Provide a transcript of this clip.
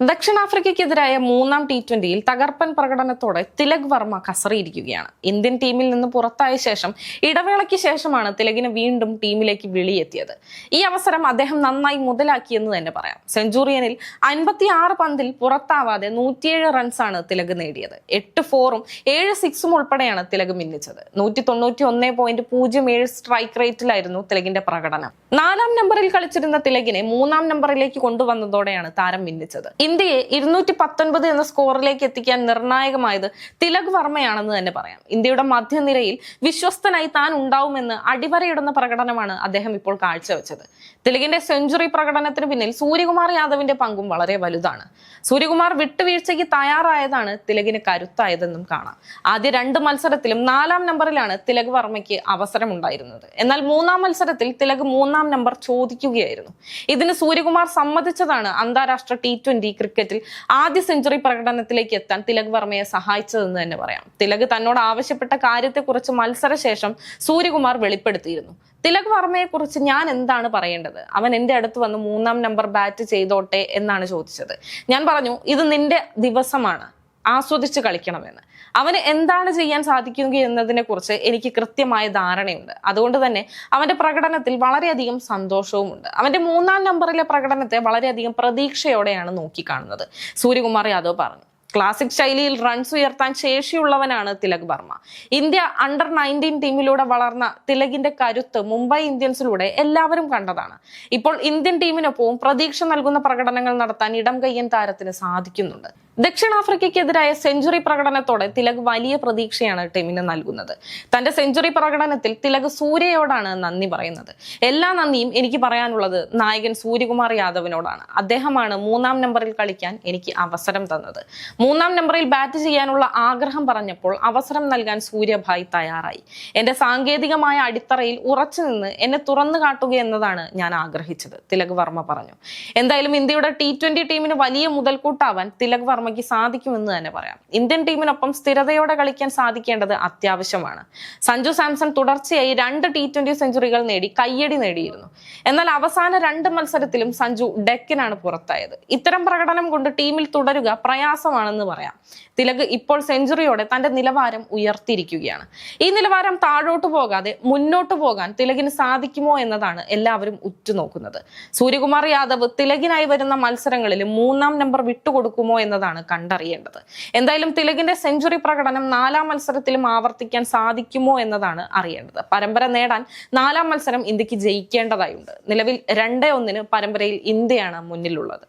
ദക്ഷിണാഫ്രിക്കയ്ക്കെതിരായ മൂന്നാം ടി ട്വന്റിയിൽ തകർപ്പൻ പ്രകടനത്തോടെ തിലക് വർമ്മ കസറിയിരിക്കുകയാണ്. ഇന്ത്യൻ ടീമിൽ നിന്ന് പുറത്തായ ശേഷം ഇടവേളയ്ക്ക് ശേഷമാണ് തിലകിന് വീണ്ടും ടീമിലേക്ക് വിളിയെത്തിയത്. ഈ അവസരം അദ്ദേഹം നന്നായി മുതലാക്കിയെന്ന് തന്നെ പറയാം. സെഞ്ചുറിയനിൽ അൻപത്തി ആറ് പന്തിൽ പുറത്താവാതെ നൂറ്റിയേഴ് റൺസാണ് തിലക് നേടിയത്. എട്ട് ഫോറും ഏഴ് സിക്സും ഉൾപ്പെടെയാണ് തിലക് മിന്നിച്ചത്. നൂറ്റി തൊണ്ണൂറ്റി ഒന്ന് പോയിന്റ് പൂജ്യം ഏഴ് സ്ട്രൈക്ക് റേറ്റിലായിരുന്നു തിലകിന്റെ പ്രകടനം. നാലാം നമ്പറിൽ കളിച്ചിരുന്ന തിലകിനെ മൂന്നാം നമ്പറിലേക്ക് കൊണ്ടുവന്നതോടെയാണ് താരം മിന്നിച്ചത്. ഇന്ത്യയെ ഇരുന്നൂറ്റി പത്തൊൻപത് എന്ന സ്കോറിലേക്ക് എത്തിക്കാൻ നിർണായകമായത് തിലക് വർമ്മയാണെന്ന് തന്നെ പറയാം. ഇന്ത്യയുടെ മധ്യനിരയിൽ വിശ്വസ്തനായി താൻ ഉണ്ടാവുമെന്ന് അടിവരയിടുന്ന പ്രകടനമാണ് അദ്ദേഹം ഇപ്പോൾ കാഴ്ചവെച്ചത്. തിലകിന്റെ സെഞ്ചുറി പ്രകടനത്തിന് പിന്നിൽ സൂര്യകുമാർ യാദവിന്റെ പങ്കും വളരെ വലുതാണ്. സൂര്യകുമാർ വിട്ടുവീഴ്ചയ്ക്ക് തയ്യാറായതാണ് തിലകിന് കരുത്തായതെന്നും കാണാം. ആദ്യ രണ്ട് മത്സരത്തിലും നാലാം നമ്പറിലാണ് തിലക് വർമ്മയ്ക്ക് അവസരം ഉണ്ടായിരുന്നത് എന്നാൽ മൂന്നാം മത്സരത്തിൽ തിലക് മൂന്നാം നമ്പർ ചോദിക്കുകയായിരുന്നു. ഇതിന് സൂര്യകുമാർ സമ്മതിച്ചതാണ് അന്താരാഷ്ട്ര ടി ട്വന്റി ക്രിക്കറ്റിൽ ആദ്യ സെഞ്ചുറി പ്രകടനത്തിലേക്ക് എത്താൻ തിലക് വർമ്മയെ സഹായിച്ചതെന്ന് തന്നെ പറയാം. തിലക് തന്നോട് ആവശ്യപ്പെട്ട കാര്യത്തെക്കുറിച്ച് മത്സരശേഷം സൂര്യകുമാർ വെളിപ്പെടുത്തിയിരുന്നു. തിലക് വർമ്മയെ കുറിച്ച് ഞാൻ എന്താണ് പറയേണ്ടത്? അവൻ എന്റെ അടുത്ത് വന്ന് മൂന്നാം നമ്പർ ബാറ്റ് ചെയ്തോട്ടെ എന്നാണ് ചോദിച്ചത്. ഞാൻ പറഞ്ഞു ഇത് നിന്റെ ദിവസമാണ്. ആസ്വദിച്ച് കളിക്കണമെന്ന്. അവന് എന്താണ് ചെയ്യാൻ സാധിക്കുക എന്നതിനെ കുറിച്ച് എനിക്ക് കൃത്യമായ ധാരണയുണ്ട്. അതുകൊണ്ട് തന്നെ അവന്റെ പ്രകടനത്തിൽ വളരെയധികം സന്തോഷവുമുണ്ട്. അവന്റെ മൂന്നാം നമ്പറിലെ പ്രകടനത്തെ വളരെയധികം പ്രതീക്ഷയോടെയാണ് നോക്കിക്കാണുന്നത്. സൂര്യകുമാർ യാദവ് പറഞ്ഞു. ക്ലാസിക് ശൈലിയിൽ റൺസ് ഉയർത്താൻ ശേഷിയുള്ളവനാണ് Tilak Varma. India under nineteen ടീമിലൂടെ വളർന്ന തിലകിന്റെ കരുത്ത് മുംബൈ ഇന്ത്യൻസിലൂടെ എല്ലാവരും കണ്ടതാണ്. ഇപ്പോൾ ഇന്ത്യൻ ടീമിനൊപ്പവും പ്രതീക്ഷ നൽകുന്ന പ്രകടനങ്ങൾ നടത്താൻ ഇടം കയ്യൻ താരത്തിന് സാധിക്കുന്നുണ്ട്. ദക്ഷിണാഫ്രിക്കയ്ക്കെതിരായ സെഞ്ചുറി പ്രകടനത്തോടെ തിലക് വലിയ പ്രതീക്ഷയാണ് ടീമിന് നൽകുന്നത്. തന്റെ സെഞ്ചുറി പ്രകടനത്തിൽ തിലക് സൂര്യയോടാണ് നന്ദി പറയുന്നത്. എല്ലാ നന്ദിയും എനിക്ക് പറയാനുള്ളത് നായകൻ സൂര്യകുമാർ യാദവിനോടാണ്. അദ്ദേഹമാണ് മൂന്നാം നമ്പറിൽ കളിക്കാൻ എനിക്ക് അവസരം തന്നത്. മൂന്നാം നമ്പറിൽ ബാറ്റ് ചെയ്യാനുള്ള ആഗ്രഹം പറഞ്ഞപ്പോൾ അവസരം നൽകാൻ സൂര്യഭായ് തയ്യാറായി. എന്റെ സാങ്കേതികമായ അടിത്തറയിൽ ഉറച്ചു നിന്ന് എന്നെ തുറന്നു കാട്ടുക എന്നതാണ് ഞാൻ ആഗ്രഹിച്ചത് തിലക് വർമ്മ പറഞ്ഞു. എന്തായാലും ഇന്ത്യയുടെ ടി ട്വന്റി ടീമിന് വലിയ മുതൽക്കൂട്ടാവാൻ തിലക് വർമ്മയ്ക്ക് സാധിക്കുമെന്ന് തന്നെ പറയാം. ഇന്ത്യൻ ടീമിനൊപ്പം സ്ഥിരതയോടെ കളിക്കാൻ സാധിക്കേണ്ടത് അത്യാവശ്യമാണ്. സഞ്ജു സാംസൺ തുടർച്ചയായി രണ്ട് ടി ട്വന്റി സെഞ്ചുറികൾ നേടി കയ്യടി നേടിയിരുന്നു. എന്നാൽ അവസാന രണ്ട് മത്സരത്തിലും സഞ്ജു ഡെക്കിനാണ് പുറത്തായത്. ഇത്തരം പ്രകടനം കൊണ്ട് ടീമിൽ തുടരുക പ്രയാസമാണെന്ന് പറയാം. തിലക് ഇപ്പോൾ സെഞ്ചുറിയോടെ തന്റെ നിലവാരം ഉയർത്തിയിരിക്കുകയാണ്. ഈ നിലവാരം താഴോട്ട് പോകാതെ മുന്നോട്ട് പോകാൻ തിലകിന് സാധിക്കുമോ എന്നതാണ് എല്ലാവരും ഉറ്റുനോക്കുന്നത്. സൂര്യകുമാർ യാദവ് തിലകിനായി വരുന്ന മത്സരങ്ങളിൽ മൂന്നാം നമ്പർ വിട്ടുകൊടുക്കുമോ എന്നതാണ് കണ്ടറിയേണ്ടത്. എന്തായാലും തിലകിന്റെ സെഞ്ചുറി പ്രകടനം നാലാം മത്സരത്തിലും ആവർത്തിക്കാൻ സാധിക്കുമോ എന്നതാണ് അറിയേണ്ടത്. പരമ്പര നേടാൻ നാലാം മത്സരം ഇന്ത്യയ്ക്ക് ജയിക്കേണ്ടതായുണ്ട്. നിലവിൽ രണ്ടേ ഒന്നിന് പരമ്പരയിൽ ഇന്ത്യയാണ് മുന്നിലുള്ളത്.